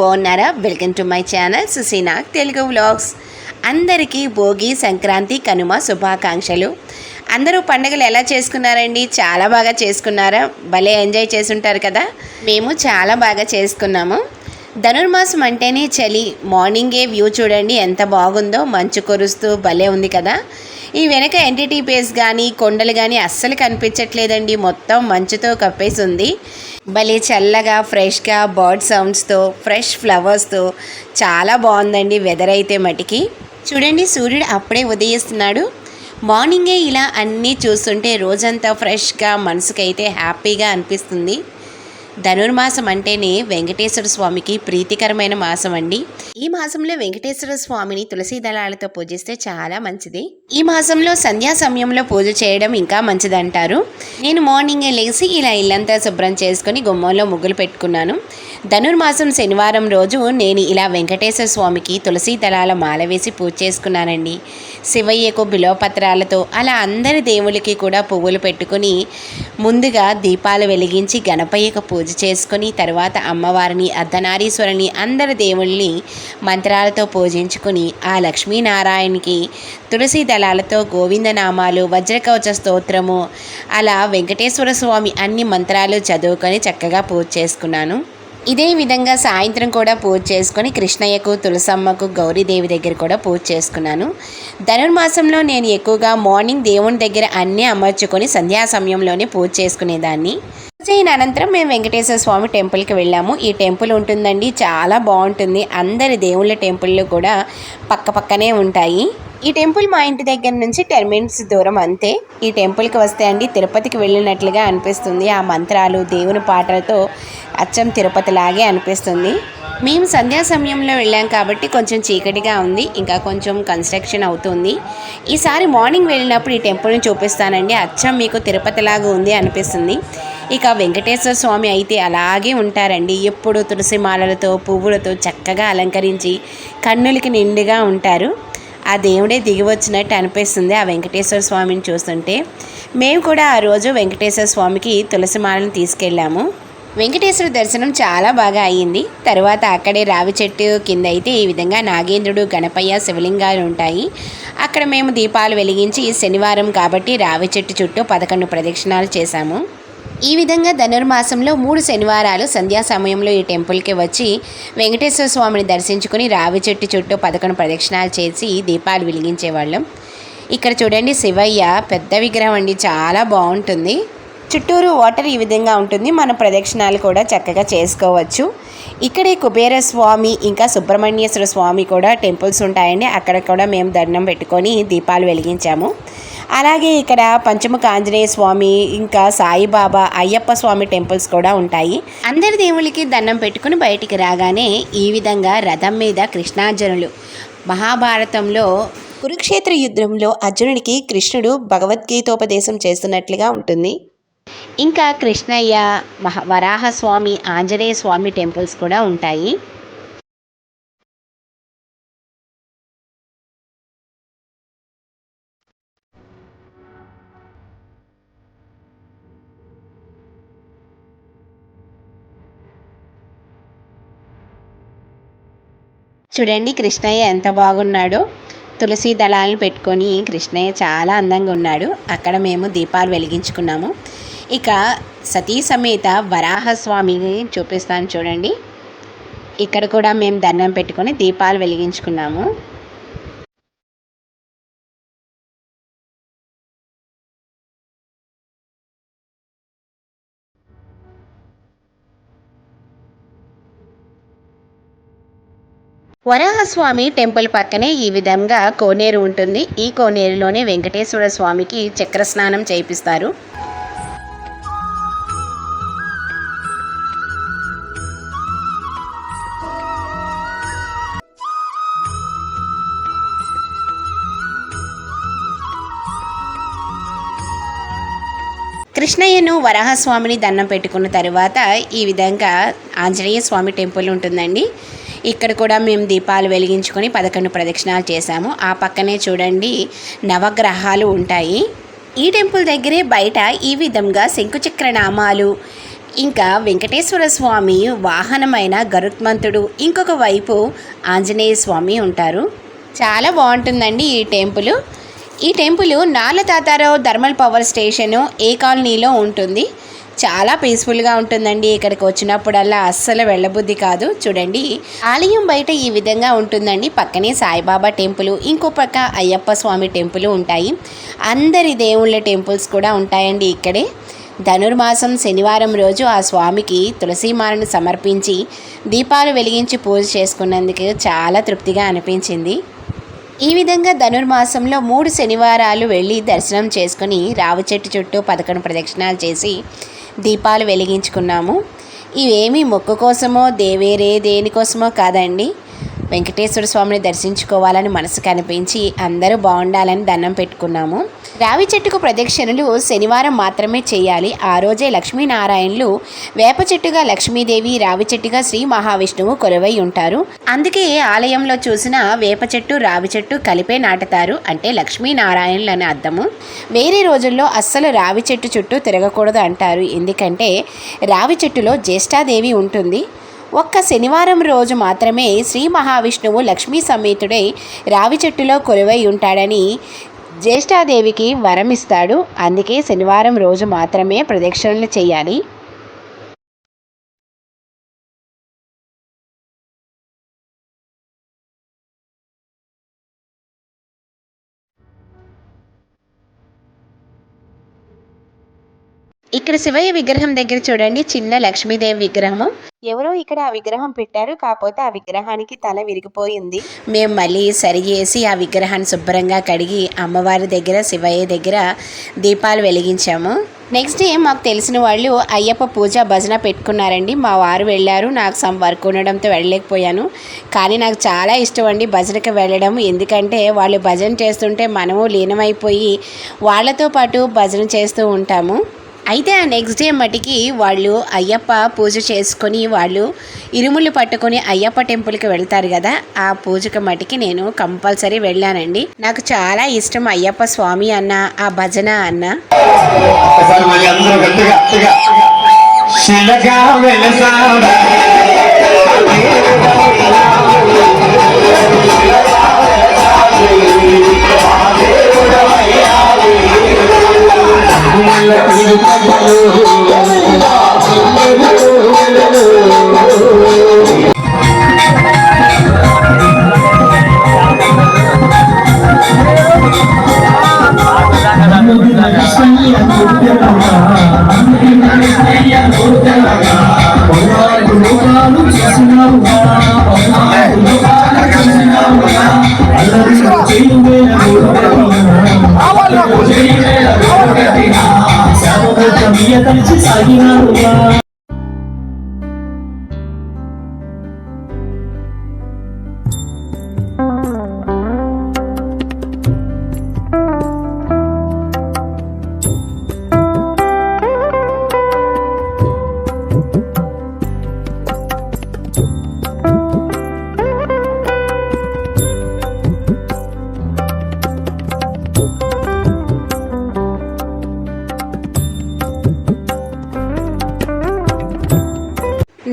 బాగున్నారా? Welcome to my channel Suseena Telugu vlogs. అందరికీ భోగి సంక్రాంతి కనుమ శుభాకాంక్షలు. అందరూ పండుగలు ఎలా చేసుకున్నారండి? చాలా బాగా చేసుకున్నారా? భలే ఎంజాయ్ చేసుంటారు కదా? మేము చాలా బాగా చేసుకున్నాము. ధనుర్మాసం అంటేనే చలి. మార్నింగే వ్యూ చూడండి ఎంత బాగుందో. మంచు కురుస్తూ భలే ఉంది కదా? ఈ వెనక ఎన్టీటీ పేస్ కానీ కొండలు కానీ అస్సలు కనిపించట్లేదండి. మొత్తం మంచుతో కప్పేసి ఉంది. భలే చల్లగా ఫ్రెష్గా బర్డ్ సౌండ్స్తో ఫ్రెష్ ఫ్లవర్స్తో చాలా బాగుందండి వెదర్ అయితే మటికి. చూడండి సూర్యుడు అప్పుడే ఉదయిస్తున్నాడు. మార్నింగే ఇలా అన్నీ చూస్తుంటే రోజంతా ఫ్రెష్గా మనసుకైతే హ్యాపీగా అనిపిస్తుంది. ధనుర్మాసం అంటేనే వెంకటేశ్వర స్వామికి ప్రీతికరమైన మాసం అండి ఈ మాసంలో వెంకటేశ్వర స్వామిని తులసి దళాలతో పూజిస్తే చాలా మంచిది. ఈ మాసంలో సంధ్యా సమయంలో పూజ చేయడం ఇంకా మంచిదంటారు. నేను మార్నింగే లేచి ఇలా ఇల్లంతా శుభ్రం చేసుకుని గుమ్మంలో ముగ్గులు పెట్టుకున్నాను. ధనుర్మాసం శనివారం రోజు నేను ఇలా వెంకటేశ్వర స్వామికి తులసి దళాల మాల వేసి పూజ చేసుకున్నానండి. శివయ్యకు బిలోపత్రాలతో అలా అందరి దేవుళ్ళకి కూడా పువ్వులు పెట్టుకుని ముందుగా దీపాలు వెలిగించి గణపయ్యకు పూజ చేసుకుని తర్వాత అమ్మవారిని అర్ధనారీశ్వరిని అందరి దేవుళ్ళని మంత్రాలతో పూజించుకుని ఆ లక్ష్మీనారాయణకి తులసి దళాలతో గోవిందనామాలు వజ్రకవచ స్తోత్రము అలా వెంకటేశ్వర స్వామి అన్ని మంత్రాలు చదువుకొని చక్కగా పూజ చేసుకున్నాను. ఇదే విధంగా సాయంత్రం కూడా పూజ చేసుకొని కృష్ణయ్యకు తులసమ్మకు గౌరీదేవి దగ్గర కూడా పూజ చేసుకున్నాను. ధనుర్మాసంలో నేను ఎక్కువగా మార్నింగ్ దేవుని దగ్గర అన్నీ అమర్చుకొని సంధ్యా సమయంలోనే పూజ చేసుకునేదాన్ని. పూజ అయిన అనంతరం మేము వెంకటేశ్వర స్వామి టెంపుల్కి వెళ్ళాము. ఈ టెంపుల్ ఉంటుందండి. చాలా బాగుంటుంది. అందరి దేవుళ్ళ టెంపుల్లు కూడా పక్క పక్కనే ఉంటాయి. ఈ టెంపుల్ మా ఇంటి దగ్గర నుంచి టెన్ మినిట్స్ దూరం అంతే. ఈ టెంపుల్కి వస్తే అండి తిరుపతికి వెళ్ళినట్లుగా అనిపిస్తుంది. ఆ మంత్రాలు దేవుని పాటలతో అచ్చం తిరుపతి లాగే అనిపిస్తుంది. మేము సంధ్యా సమయంలో వెళ్ళాం కాబట్టి కొంచెం చీకటిగా ఉంది ఇంకా కొంచెం కన్స్ట్రక్షన్ అవుతుంది. ఈసారి మార్నింగ్ వెళ్ళినప్పుడు ఈ టెంపుల్ని చూపిస్తానండి. అచ్చం మీకు తిరుపతిలాగా ఉంది అనిపిస్తుంది. ఇక వెంకటేశ్వర స్వామి అయితే అలాగే ఉంటారండి. ఎప్పుడు తులసి మాలలతో పువ్వులతో చక్కగా అలంకరించి కన్నులకి నిండుగా ఉంటారు. ఆ దేవుడే దిగి వచ్చినట్టు అనిపిస్తుంది ఆ వెంకటేశ్వర స్వామిని చూస్తుంటే. మేము కూడా ఆ రోజు వెంకటేశ్వర స్వామికి తులసి మాలను తీసుకెళ్ళాము. వెంకటేశ్వర దర్శనం చాలా బాగా అయ్యింది. తర్వాత అక్కడే రావి చెట్టు కింద అయితే ఈ విధంగా నాగేంద్రుడు గణపయ్య శివలింగాలు ఉంటాయి. అక్కడ మేము దీపాలు వెలిగించి శనివారం కాబట్టి రావి చెట్టు చుట్టూ పదకొండు ప్రదక్షిణాలు చేశాము. ఈ విధంగా ధనుర్మాసంలో మూడు శనివారాలు సంధ్యా సమయంలో ఈ టెంపుల్కి వచ్చి వెంకటేశ్వర స్వామిని దర్శించుకుని రావి చెట్టు చుట్టూ పదకొండు ప్రదక్షిణాలు చేసి దీపాలు వెలిగించేవాళ్ళం. ఇక్కడ చూడండి శివయ్య పెద్ద విగ్రహం అండి చాలా బాగుంటుంది. చుట్టూరు వాటర్ ఈ విధంగా ఉంటుంది. మన ప్రదక్షిణాలు కూడా చక్కగా చేసుకోవచ్చు. ఇక్కడే కుబేర స్వామి ఇంకా సుబ్రహ్మణ్యేశ్వర స్వామి కూడా టెంపుల్స్ ఉంటాయండి. అక్కడ కూడా మేము దండం పెట్టుకొని దీపాలు వెలిగించాము. అలాగే ఇక్కడ పంచముఖ ఆంజనేయ స్వామి ఇంకా సాయిబాబా అయ్యప్ప స్వామి టెంపుల్స్ కూడా ఉంటాయి. అందరి దేవుళ్ళకి దండం పెట్టుకుని బయటికి రాగానే ఈ విధంగా రథం మీద కృష్ణార్జునులు. మహాభారతంలో కురుక్షేత్ర యుద్ధంలో అర్జునుడికి కృష్ణుడు భగవద్గీతోపదేశం చేస్తున్నట్లుగా ఉంటుంది. ఇంకా కృష్ణయ్య మహ వరాహస్వామి ఆంజనేయ స్వామి టెంపుల్స్ కూడా ఉంటాయి. చూడండి కృష్ణయ్య ఎంత బాగున్నాడో. తులసి దళాలను పెట్టుకొని కృష్ణయ్య చాలా అందంగా ఉన్నాడు. అక్కడ మేము దీపాలు వెలిగించుకున్నాము. ఇక సతీ సమేత వరాహస్వామిని చూపిస్తాను చూడండి. ఇక్కడ కూడా మేము దండం పెట్టుకొని దీపాలు వెలిగించుకున్నాము. వరాహస్వామి టెంపుల్ పక్కనే ఈ విధంగా కోనేరు ఉంటుంది. ఈ కోనేరులోనే వెంకటేశ్వర స్వామికి చక్ర స్నానం చేయిస్తారు. కృష్ణయ్యను వరాహస్వామిని దండం పెట్టుకున్న తర్వాత ఈ విధంగా ఆంజనేయ స్వామి టెంపుల్ ఉంటుందండి. ఇక్కడ కూడా మేము దీపాలు వెలిగించుకొని పదకొండు ప్రదక్షిణాలు చేశాము. ఆ పక్కనే చూడండి నవగ్రహాలు ఉంటాయి. ఈ టెంపుల్ దగ్గరే బయట ఈ విధంగా శంకుచక్ర నామాలు ఇంకా వెంకటేశ్వర స్వామి వాహనమైన గరుత్మంతుడు ఇంకొక వైపు ఆంజనేయ స్వామి ఉంటారు. చాలా బాగుంటుందండి ఈ టెంపుల్. ఈ టెంపుల్ నాల తాతారావు థర్మల్ పవర్ స్టేషను ఏ కాలనీలో ఉంటుంది? చాలా పీస్ఫుల్గా ఉంటుందండి ఇక్కడికి వచ్చినప్పుడల్లా అస్సలు వెళ్ళబుద్ధి కాదు. చూడండి ఆలయం బయట ఈ విధంగా ఉంటుందండి. పక్కనే సాయిబాబా టెంపుల్ ఇంకో పక్క అయ్యప్ప స్వామి టెంపుల్ ఉంటాయి. అందరి దేవుళ్ళ టెంపుల్స్ కూడా ఉంటాయండి ఇక్కడే. ధనుర్మాసం శనివారం రోజు ఆ స్వామికి తులసీమాలను సమర్పించి దీపాలు వెలిగించి పూజ చేసుకున్నందుకు చాలా తృప్తిగా అనిపించింది. ఈ విధంగా ధనుర్మాసంలో మూడు శనివారాలు వెళ్ళి దర్శనం చేసుకుని రావి చెట్టు చుట్టూ పదకొండు ప్రదక్షిణాలు చేసి దీపాలు వెలిగించుకున్నాము. ఇవేమి మొక్కు కోసమో దేవేరే దేనికోసమో కాదండి. వెంకటేశ్వర స్వామిని దర్శించుకోవాలని మనసు కనిపించి అందరూ బాగుండాలని దండం పెట్టుకున్నాము. రావి చెట్టుకు ప్రదక్షిణలు శనివారం మాత్రమే చేయాలి. ఆ రోజే లక్ష్మీనారాయణులు వేప చెట్టుగా లక్ష్మీదేవి రావి చెట్టుగా శ్రీ మహావిష్ణువు కొలువై ఉంటారు. అందుకే ఆలయంలో చూసిన వేప చెట్టు రావి చెట్టు కలిపే నాటుతారు అంటే లక్ష్మీనారాయణులు అని అర్థము. వేరే రోజుల్లో అస్సలు రావి చెట్టు చుట్టూ తిరగకూడదు అంటారు. ఎందుకంటే రావి చెట్టులో జ్యేష్ఠాదేవి ఉంటుంది. ఒక్క శనివారం రోజు మాత్రమే శ్రీ మహావిష్ణువు లక్ష్మీ సమేతుడై రావి చెట్టులో కొలువై ఉంటాడని జ్యేష్ఠాదేవికి వరం ఇస్తాడు అందుకే శనివారం రోజు మాత్రమే ప్రదక్షిణలు చేయాలి. ఇక్కడ శివయ్య విగ్రహం దగ్గర చూడండి చిన్న లక్ష్మీదేవి విగ్రహము. ఎవరో ఇక్కడ ఆ విగ్రహం పెట్టారు కాకపోతే ఆ విగ్రహానికి తల విరిగిపోయింది. మేము మళ్ళీ సరి చేసి ఆ విగ్రహాన్ని శుభ్రంగా కడిగి అమ్మవారి దగ్గర శివయ్య దగ్గర దీపాలు వెలిగించాము. నెక్స్ట్ డే మాకు తెలిసిన వాళ్ళు అయ్యప్ప పూజ భజన పెట్టుకున్నారండి. మా వారు వెళ్ళారు నాకు సమ్ వర్క్ ఉండడంతో వెళ్ళలేకపోయాను. కానీ నాకు చాలా ఇష్టం అండి భజనకి వెళ్ళడం. ఎందుకంటే వాళ్ళు భజన చేస్తుంటే మనము లీనమైపోయి వాళ్ళతో పాటు భజన చేస్తూ ఉంటాము. అయితే ఆ నెక్స్ట్ డే మటుకి వాళ్ళు అయ్యప్ప పూజ చేసుకొని వాళ్ళు ఇరుములు పట్టుకొని అయ్యప్ప టెంపుల్కి వెళ్తారు కదా ఆ పూజకి మటుకి నేను కంపల్సరీ వెళ్ళానండి. నాకు చాలా ఇష్టం అయ్యప్ప స్వామి అన్న ఆ భజన అన్న. ఒకసారి శిలగా వెలసావే. కలిసి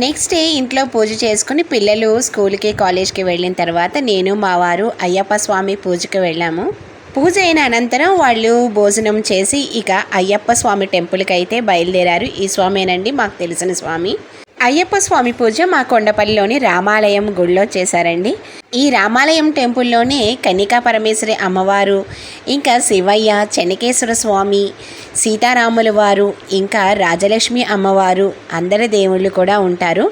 నెక్స్ట్ డే ఇంట్లో పూజ చేసుకుని పిల్లలు స్కూల్కి కాలేజ్కి వెళ్ళిన తర్వాత నేను మా వారు అయ్యప్ప స్వామి పూజకి వెళ్ళాము. పూజ అయిన అనంతరం వాళ్ళు భోజనం చేసి ఇక అయ్యప్ప స్వామి టెంపుల్కి అయితే బయలుదేరారు. ఈ స్వామేనండి మాకు తెలిసిన స్వామి. అయ్యప్ప స్వామి పూజ మా కొండపల్లిలోని రామాలయం గుడిలో చేశారండి. ఈ రామాలయం టెంపుల్లోనే కన్నికా పరమేశ్వరి అమ్మవారు ఇంకా శివయ్య చెన్నకేశ్వర స్వామి సీతారాముల వారు ఇంకా రాజలక్ష్మి అమ్మవారు అందరి దేవుళ్ళు కూడా ఉంటారు.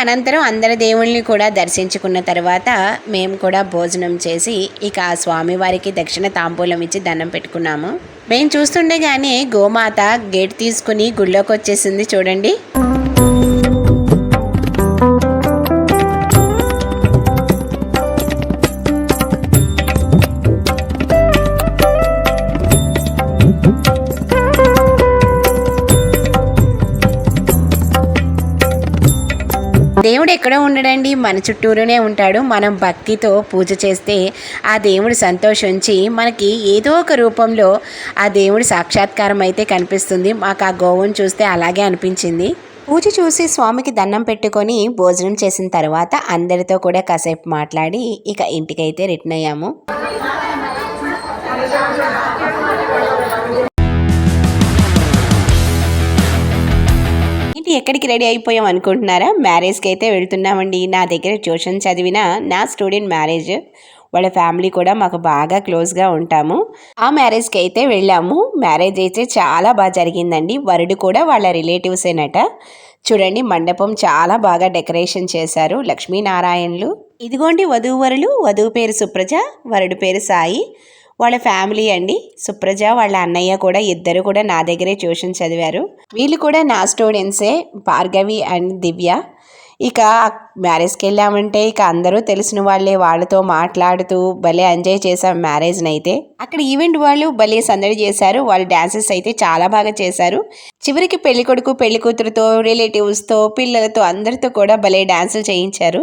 అనంతరం అందరి దేవుళ్ళని కూడా దర్శించుకున్న తర్వాత మేము కూడా భోజనం చేసి ఇక ఆ స్వామివారికి దక్షిణ తాంబూలం ఇచ్చి దండం పెట్టుకున్నాము. మేము చూస్తుండగానే గోమాత గేట్ తీసుకుని గుళ్ళోకి వచ్చేసింది చూడండి. దేవుడు ఎక్కడో ఉండడండి మన చుట్టూరునే ఉంటాడు. మనం భక్తితో పూజ చేస్తే ఆ దేవుడు సంతోషించి మనకి ఏదో ఒక రూపంలో ఆ దేవుడి సాక్షాత్కారం అయితే కనిపిస్తుంది. మాకు ఆ గోవును చూస్తే అలాగే అనిపించింది. పూజ చూసి స్వామికి దండం పెట్టుకొని భోజనం చేసిన తర్వాత అందరితో కూడా కాసేపు మాట్లాడి ఇక ఇంటికైతే రిటర్న్ అయ్యాము. ఎక్కడికి రెడీ అయిపోయాం అనుకుంటున్నారా? మ్యారేజ్కి అయితే వెళ్తున్నామండి. నా దగ్గర ట్యూషన్ చదివిన నా స్టూడెంట్ మ్యారేజ్. వాళ్ళ ఫ్యామిలీ కూడా మాకు బాగా క్లోజ్గా ఉంటాము. ఆ మ్యారేజ్కి అయితే వెళ్ళాము. మ్యారేజ్ అయితే చాలా బాగా జరిగిందండి. వరుడు కూడా వాళ్ళ రిలేటివ్సేనట చూడండి మండపం చాలా బాగా డెకరేషన్ చేశారు. లక్ష్మీనారాయణలు. ఇదిగోండి వధూవరులు. వధువు పేరు సుప్రజ వరుడు పేరు సాయి. వాళ్ళ ఫ్యామిలీ అండి. సుప్రజ వాళ్ళ అన్నయ్య కూడా ఇద్దరు కూడా నా దగ్గరే ట్యూషన్ చదివారు. వీళ్ళు కూడా నా స్టూడెంట్సే భార్గవి అండ్ దివ్య. ఇక మ్యారేజ్కి వెళ్ళామంటే ఇక అందరూ తెలిసిన వాళ్ళే వాళ్ళతో మాట్లాడుతూ భలే ఎంజాయ్ చేసాం మ్యారేజ్ని అయితే. అక్కడ ఈవెంట్ వాళ్ళు భలే సందడి చేశారు. వాళ్ళ డాన్సెస్ అయితే చాలా బాగా చేశారు. చివరికి పెళ్ళి కొడుకు పెళ్ళి కూతురుతో రిలేటివ్స్తో పిల్లలతో అందరితో కూడా భలే డ్యాన్సులు చేయించారు.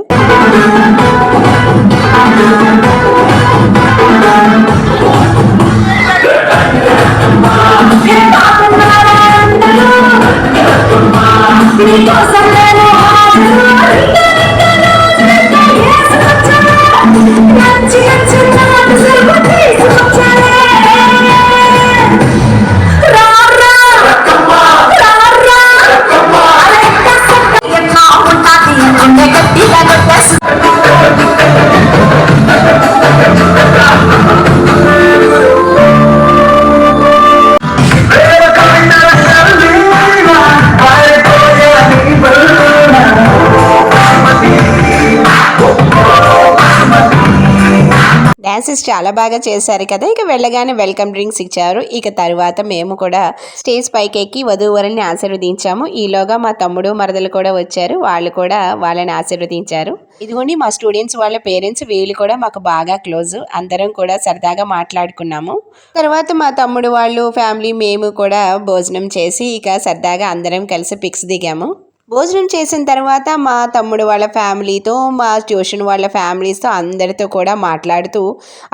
సర్వీస్ చాలా బాగా చేశారు కదా. ఇక వెళ్ళగానే వెల్కమ్ డ్రింక్స్ ఇచ్చారు. ఇక తర్వాత మేము కూడా స్టేజ్ పైకి ఎక్కి వధూవరుల్ని ఆశీర్వదించాము. ఈలోగా మా తమ్ముడు మరదలు కూడా వచ్చారు. వాళ్ళు కూడా వాళ్ళని ఆశీర్వదించారు. ఇదిగోండి మా స్టూడెంట్స్ వాళ్ళ పేరెంట్స్ వీళ్ళు కూడా మాకు బాగా క్లోజ్ అందరం కూడా సరదాగా మాట్లాడుకున్నాము. తర్వాత మా తమ్ముడు వాళ్ళు ఫ్యామిలీ మేము కూడా భోజనం చేసి ఇక సరదాగా అందరం కలిసి పిక్స్ దిగాము. భోజనం చేసిన తర్వాత మా తమ్ముడు వాళ్ళ ఫ్యామిలీతో మా ట్యూషన్ వాళ్ళ ఫ్యామిలీస్తో అందరితో కూడా మాట్లాడుతూ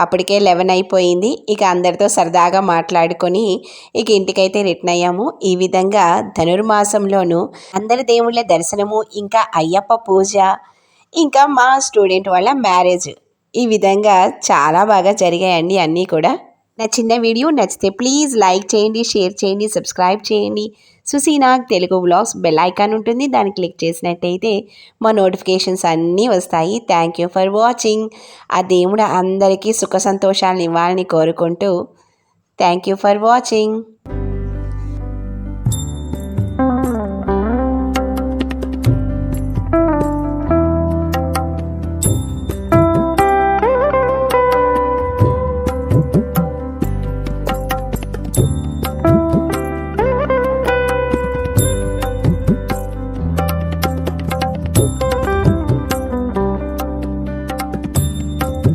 అప్పటికే లెవెన్ అయిపోయింది. ఇక అందరితో సరదాగా మాట్లాడుకొని ఇక ఇంటికైతే రిటర్న్ అయ్యాము. ఈ విధంగా ధనుర్మాసంలోను అందరి దేవుళ్ళ దర్శనము ఇంకా అయ్యప్ప పూజ ఇంకా మా స్టూడెంట్ వాళ్ళ మ్యారేజ్ ఈ విధంగా చాలా బాగా జరిగాయండి. అన్నీ కూడా నా చిన్న వీడియో నచ్చితే ప్లీజ్ లైక్ చేయండి షేర్ చేయండి సబ్స్క్రైబ్ చేయండి. Suseenag Telugu vlogs bell icon ఉంటుంది. దాన్ని క్లిక్ చేసినట్టయితే మా నోటిఫికేషన్స్ అన్నీ వస్తాయి. థ్యాంక్ యూ ఫర్ వాచింగ్ ఆ దేవుడు అందరికీ సుఖ సంతోషాలను ఇవ్వాలని కోరుకుంటూ థ్యాంక్ యూ ఫర్ వాచింగ్